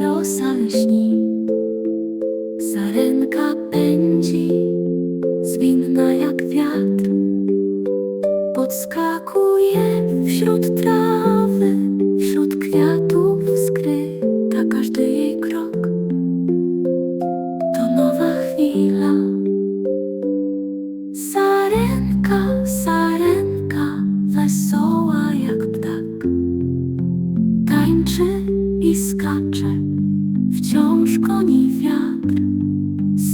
rosa lśni, sarenka pędzi, zwinna jak wiatr. Podskakuje wśród trawy, wśród kwiatów skryta każdy jej krok. Wciąż goni wiatr.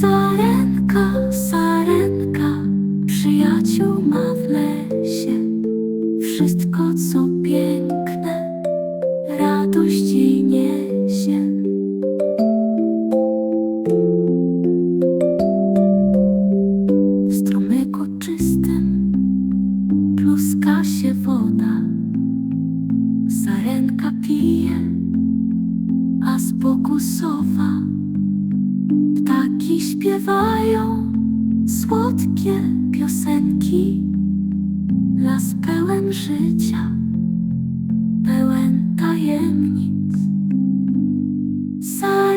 Sarenka, sarenka, przyjaciół ma w lesie. Wszystko, co piękne, radość jej niesie. W strumyku czystym pluska się woda. Boku. Ptaki śpiewają słodkie piosenki. Las pełen życia, pełen tajemnic. Sarenka,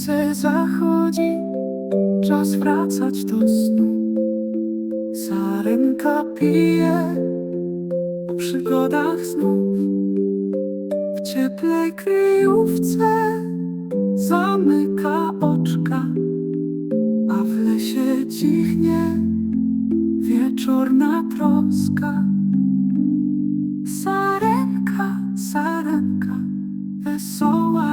słońce zachodzi, czas wracać do snu. Sarenka pije o przygodach znów. W cieplej kryjówce zamyka oczka, a w lesie cichnie wieczorna troska. Sarenka, sarenka, wesoła.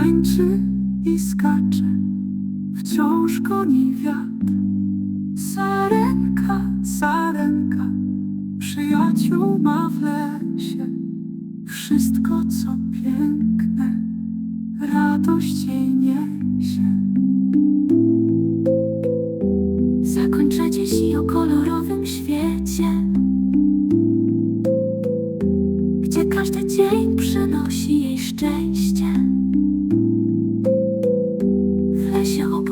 Tańczy i skacze, wciąż goni wiatr. Sarenka, sarenka, przyjaciół ma w lesie. Wszystko, co piękne, radość jej niesie.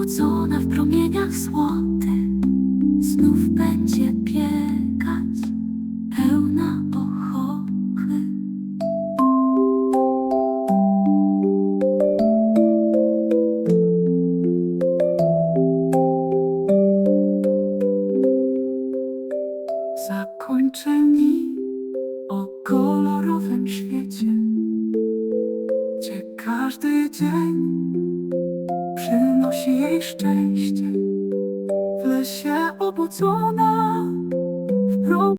Obudzona w promieniach złotych, znów będzie biegać, pełna ochochy. Zakończę mi o kolorowym świecie, gdzie każdy dzień przynosi jej szczęście. W lesie obudzona w pro